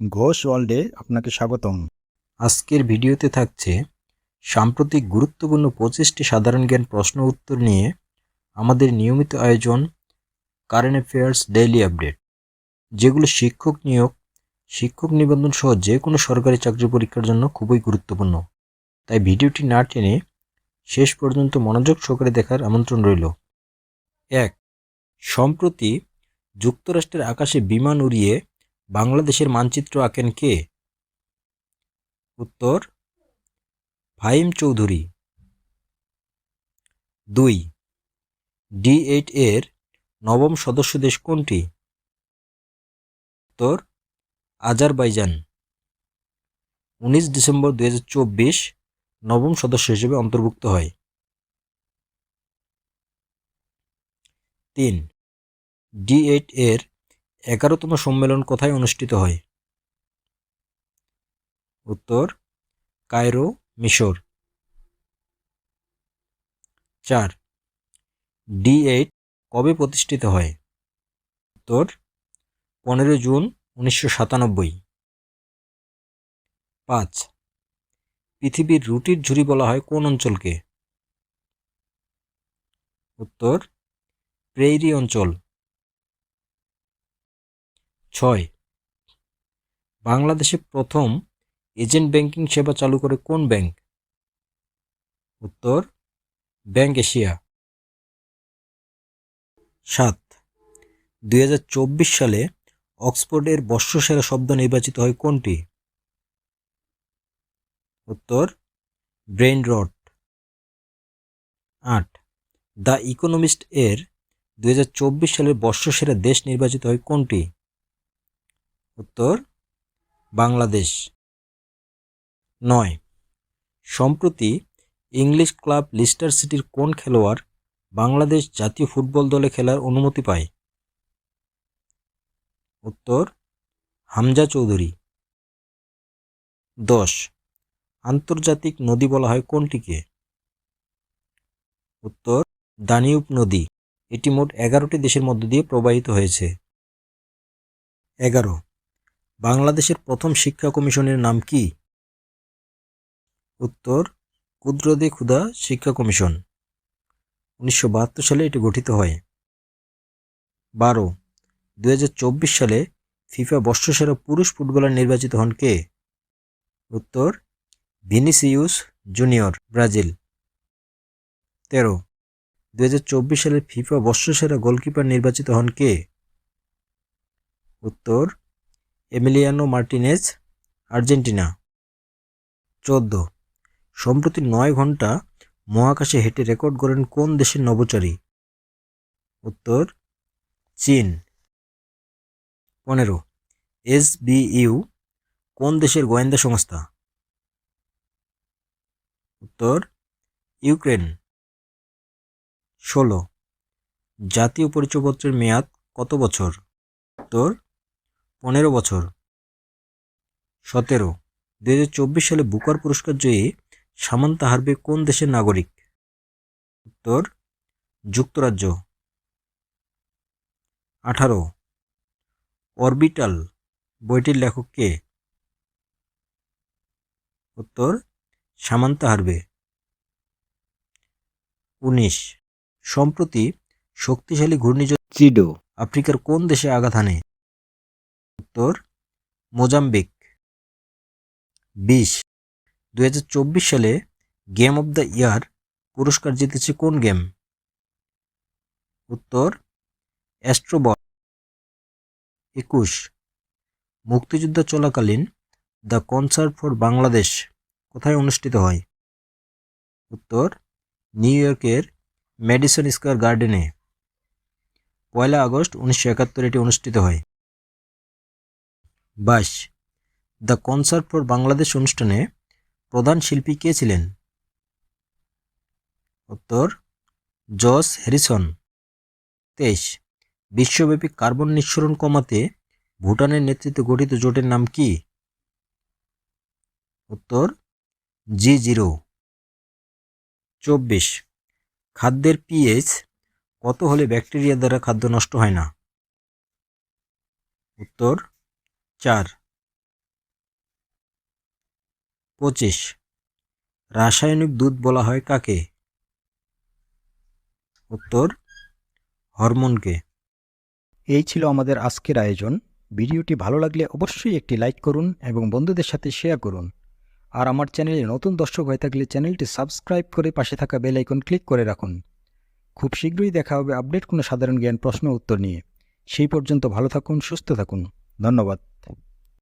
ঘোষ ওয়ার্ল্ডে আপনাকে স্বাগতম। আজকের ভিডিওতে থাকছে সাম্প্রতিক গুরুত্বপূর্ণ পঁচিশটি সাধারণ জ্ঞান প্রশ্ন উত্তর নিয়ে আমাদের নিয়মিত আয়োজন কারেন্ট অ্যাফেয়ার্স ডেইলি আপডেট, যেগুলো শিক্ষক নিয়োগ, শিক্ষক নিবন্ধন সহ যে কোনো সরকারি চাকরি পরীক্ষার জন্য খুবই গুরুত্বপূর্ণ। তাই ভিডিওটি না টেনে শেষ পর্যন্ত মনোযোগ সহকারে দেখার আমন্ত্রণ রইল। এক, সম্প্রতি যুক্তরাষ্ট্রের আকাশে বিমান উড়িয়ে বাংলাদেশের মানচিত্র আঁকেন কে? উত্তর, ফাহিম চৌধুরী। দুই, ডি এইট এর নবম সদস্য দেশ কোনটি? উত্তর, আজারবাইজান। উনিশ ডিসেম্বর দু হাজার চব্বিশ নবম সদস্য হিসেবে অন্তর্ভুক্ত হয়। তিন, ডি এইট এর এগারোতম সম্মেলন কোথায় অনুষ্ঠিত হয়? উত্তর, কায়রো, মিশর। চার, ডি এইট কবে প্রতিষ্ঠিত হয়? উত্তর, পনেরো জুন উনিশশো সাতানব্বই। পাঁচ, পৃথিবীর রুটির ঝুড়ি বলা হয় কোন অঞ্চলকে? উত্তর, প্রেইরি অঞ্চল। ছয়। বাংলাদেশে প্রথম এজেন্ট ব্যাংকিং সেবা চালু করে কোন ব্যাংক? উত্তর, ব্যাংক এশিয়া। সাত। দুই সালে অক্সফোর্ডের বর্ষসেরা শব্দ নির্বাচিত হয় কোনটি? উত্তর, ব্রেইন রট আট। দ্য ইকোনমিস্ট এর দুই হাজার চব্বিশ সালের বর্ষসেরা দেশ নির্বাচিত হয় কোনটি? উত্তর, বাংলাদেশ। নয়। সম্প্রতি ইংলিশ ক্লাব লিস্টার সিটির কোন খেলোয়াড় বাংলাদেশ জাতীয় ফুটবল দলে খেলার অনুমতি পায়? উত্তর, হামজা চৌধুরী। দশ। আন্তর্জাতিক নদী বলা হয় কোনটিকে? উত্তর, দানিউব নদী। এটি মোট এগারোটি দেশের মধ্য দিয়ে প্রবাহিত হয়েছে। এগারো। বাংলাদেশের প্রথম শিক্ষা কমিশনের নাম কি? উত্তর কুদরদে ক্ষুদা শিক্ষা কমিশন। উনিশশো বাহাত্তর সালে এটি গঠিত হয়। বারো দু সালে ফিফা বর্ষসেরা পুরুষ ফুটবলার নির্বাচিত হন কে? উত্তর, ভিনিসিউস জুনিয়র, ব্রাজিল। তেরো দু সালে ফিফা বর্ষসেরা গোলকিপার নির্বাচিত হন কে? উত্তর এমিলিয়ানো মার্টিনেজ আর্জেন্টিনা চোদ্দ। সম্প্রতি নয় ঘণ্টা মহাকাশে হেঁটে রেকর্ড করেন কোন দেশের নভোচারী? উত্তর, চীন। পনেরো। এস ইউ, কোন দেশের গোয়েন্দা সংস্থা? উত্তর, ইউক্রেন। ষোলো। জাতীয় পরিচয়পত্রের মেয়াদ কত বছর? উত্তর পনেরো বছর। সতেরো। দু সালে বুকার পুরস্কার জয়ী সামান্তা হারবে কোন দেশের নাগরিক? উত্তর যুক্তরাজ্য। আঠারো। অরবিটাল বইটির লেখক কে? উত্তর সামান্তা হারবে। উনিশ। সম্প্রতি শক্তিশালী ঘূর্ণিঝড় চিডো। আফ্রিকার কোন দেশে আঘাত হানে? উত্তর মোজাম্বিক। বিশ দু সালে গেম অব দ্য ইয়ার পুরস্কার জিতেছে কোন গেম উত্তর অ্যাস্ট্রোবল একুশ, মুক্তিযুদ্ধ চলাকালীন দ্য কনসার্ট ফর বাংলাদেশ কোথায় অনুষ্ঠিত হয়? উত্তর নিউ ইয়র্কের ম্যাডিসন স্কোয়ার গার্ডেনে পয়লা আগস্ট উনিশশো একাত্তর এটি অনুষ্ঠিত হয়। বাইশ। দ্য কনসার্ট ফর বাংলাদেশ অনুষ্ঠানে প্রধান শিল্পী কে ছিলেন? উত্তর, জস হ্যারিসন। তেইশ। বিশ্বব্যাপী কার্বন নিঃসরণ কমাতে ভুটানের নেতৃত্বে গঠিত জোটের নাম কি? উত্তর, জি জিরো। চব্বিশ। খাদ্যের পিএইচ কত হলে ব্যাকটেরিয়া দ্বারা খাদ্য নষ্ট হয় না? উত্তর চার। পঁচিশ। রাসায়নিক দুধ বলা হয় কাকে? উত্তর, হরমোনকে। এই ছিল আমাদের আজকের আয়োজন। ভিডিওটি ভালো লাগলে অবশ্যই একটি লাইক করুন এবং বন্ধুদের সাথে শেয়ার করুন। আর আমার চ্যানেলে নতুন দর্শক হয়ে থাকলে চ্যানেলটি সাবস্ক্রাইব করে পাশে থাকা বেল আইকন ক্লিক করে রাখুন। খুব শীঘ্রই দেখা হবে আপডেট কোনো সাধারণ জ্ঞান প্রশ্ন উত্তর নিয়ে। সেই পর্যন্ত ভালো থাকুন, সুস্থ থাকুন। धन्यवाद